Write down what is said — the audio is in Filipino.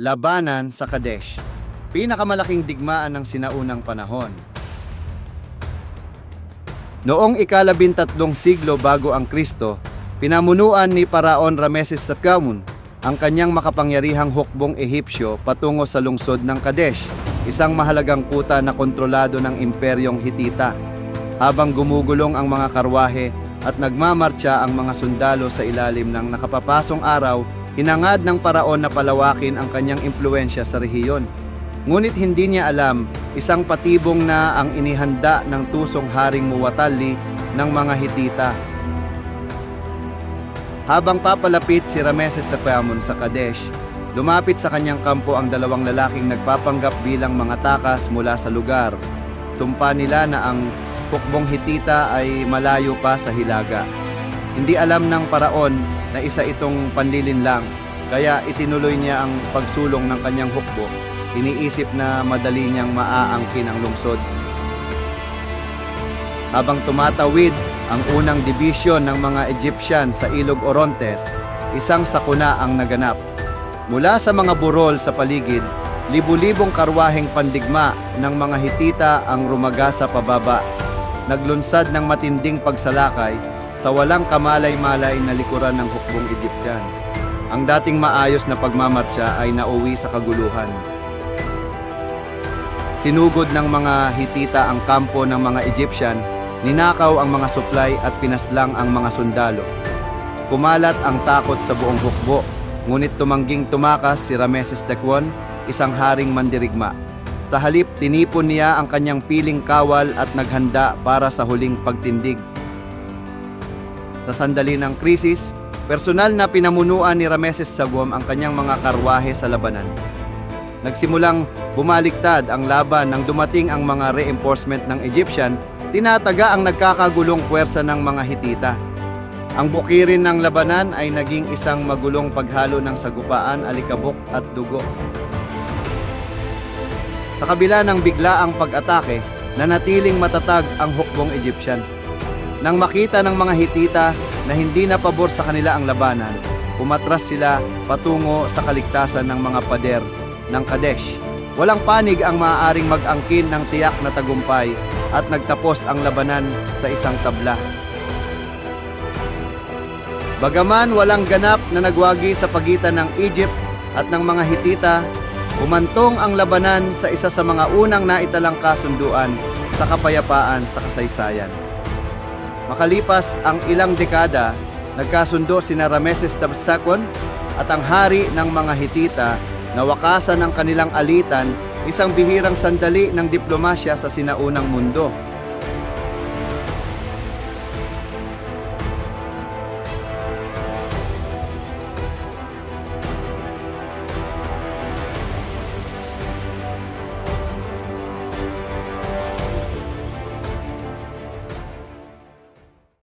Labanan sa Kadesh. Pinakamalaking digmaan ng sinaunang panahon. Noong ikalabintatlong siglo bago ang Kristo, pinamunuan ni Paraon Rameses II ang kanyang makapangyarihang hukbong Ehipsyo patungo sa lungsod ng Kadesh, isang mahalagang kuta na kontrolado ng Imperyong Hitita. Habang gumugulong ang mga karwahe at nagmamartsa ang mga sundalo sa ilalim ng nakapapasong araw, hinangad ng paraon na palawakin ang kanyang impluensya sa rehiyon. Ngunit hindi niya alam, isang patibong na ang inihanda ng tusong haring muwatali ng mga Hitita. Habang papalapit si Rameses II sa Kadesh, lumapit sa kanyang kampo ang dalawang lalaking nagpapanggap bilang mga takas mula sa lugar. Tumpa nila na ang hukbong Hitita ay malayo pa sa hilaga. Hindi alam ng paraon na isa itong panlilin lang, kaya itinuloy niya ang pagsulong ng kanyang hukbo. Iniisip na madali niyang maaangkin ang lungsod. Habang tumatawid ang unang dibisyon ng mga Egyptian sa Ilog Orontes, isang sakuna ang naganap. Mula sa mga burol sa paligid, libu-libong karwaheng pandigma ng mga Hitita ang rumaga sa pababa. Naglunsad ng matinding pagsalakay sa walang kamalay-malay na likuran ng hukbong Egyptian. Ang dating maayos na pagmamartsa ay nauwi sa kaguluhan. Sinugod ng mga Hitita ang kampo ng mga Egyptian, ninakaw ang mga supply at pinaslang ang mga sundalo. Kumalat ang takot sa buong hukbo, ngunit tumangging tumakas si Rameses II, isang haring mandirigma. Sa halip, tinipon niya ang kanyang piling kawal at naghanda para sa huling pagtindig. Sa sandali ng krisis, personal na pinamunuan ni Rameses Sagom ang kanyang mga karwahe sa labanan. Nagsimulang bumaliktad ang laban nang dumating ang mga reinforcement ng Egyptian, tinataga ang nagkakagulong puwersa ng mga Hitita. Ang bukirin ng labanan ay naging isang magulong paghalo ng sagupaan, alikabok at dugo. Sa kabila ng biglaang pag-atake, nanatiling matatag ang hukbong Egyptian. Nang makita ng mga Hitita na hindi na pabor sa kanila ang labanan, umatras sila patungo sa kaligtasan ng mga pader ng Kadesh. Walang panig ang maaaring mag-angkin ng tiyak na tagumpay at nagtapos ang labanan sa isang tabla. Bagaman walang ganap na nagwagi sa pagitan ng Egypt at ng mga Hitita, umantong ang labanan sa isa sa mga unang naitalang kasunduan sa kapayapaan sa kasaysayan. Makalipas ang ilang dekada, nagkasundo sina Rameses II at ang hari ng mga Hitita na wakasan ng kanilang alitan isang bihirang sandali ng diplomasya sa sinaunang mundo.